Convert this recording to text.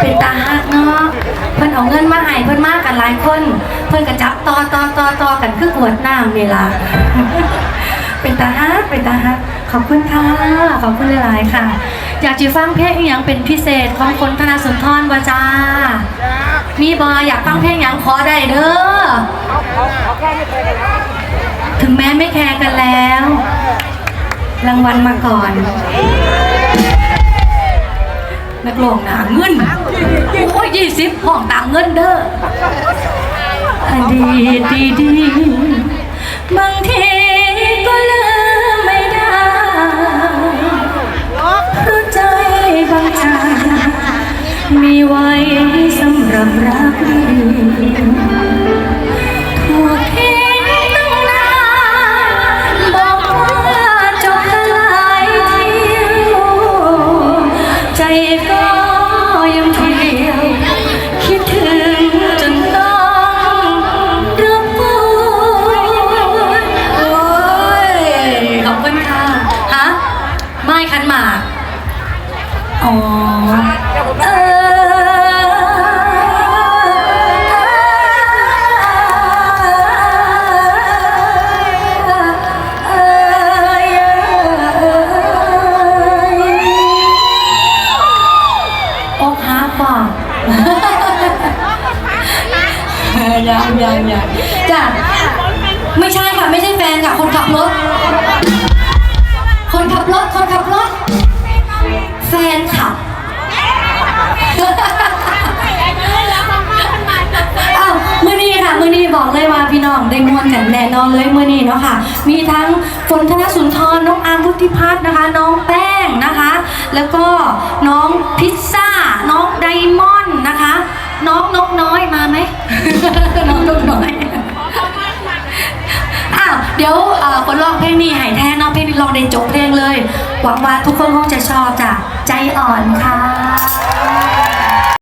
เป็นตาฮักเนาะ เพิ่นเอาเงินมาให้เพิ่นมากันหลายคน เพิ่นก็จับต่อต่อต่อต่อกันคือกวดน้ำนี่ล่ะ เป็นตาฮักเป็นตาฮักขอบคุณค่ะ ขอบคุณหลายๆค่ะ อยากจะฟังเพลงอหย่างเป็นพิเศษของคนธนาสุนทรบ่จ้า มีบออยากฟังเพลงอย่างขอได้เด้อ ถึงแม้ไม่แคร์กันแล้ว รางวัลมาก่อน นักร้องหนาเงินโอ้ยยี่สิบห้องต่างเงินเด้ออดีตดีๆบางทีก็ลืมไม่ได้เพราะใจบางใจมีไว้สำหรับรัก หมาก อ๋อ เออกหักป่ะยังยังยังจ้ะไม่ใช่ค่ะ ไม่ใช่แฟนค่ะ คนขับรถ ได้มวนกันแน่นอนเลยเมื่อนี้เนาะค่ะ มีทั้งฝนธนสุนทรน้องอาร์มพุทธิพัฒน์นะคะ น้องแป้งนะคะ แล้วก็น้องพิซซ่า น้องไดมอนด์นะคะ น้องนกน้อยมาไหม น้องนกน้อยอ้าวเดี๋ยวเอ่อคนร้องเพลงนี้หายแท้น้องเพลงนี้ร้องได้จบเพลงเลย หวังว่าทุกคนคงจะชอบจ้ะใจอ่อนค่ะ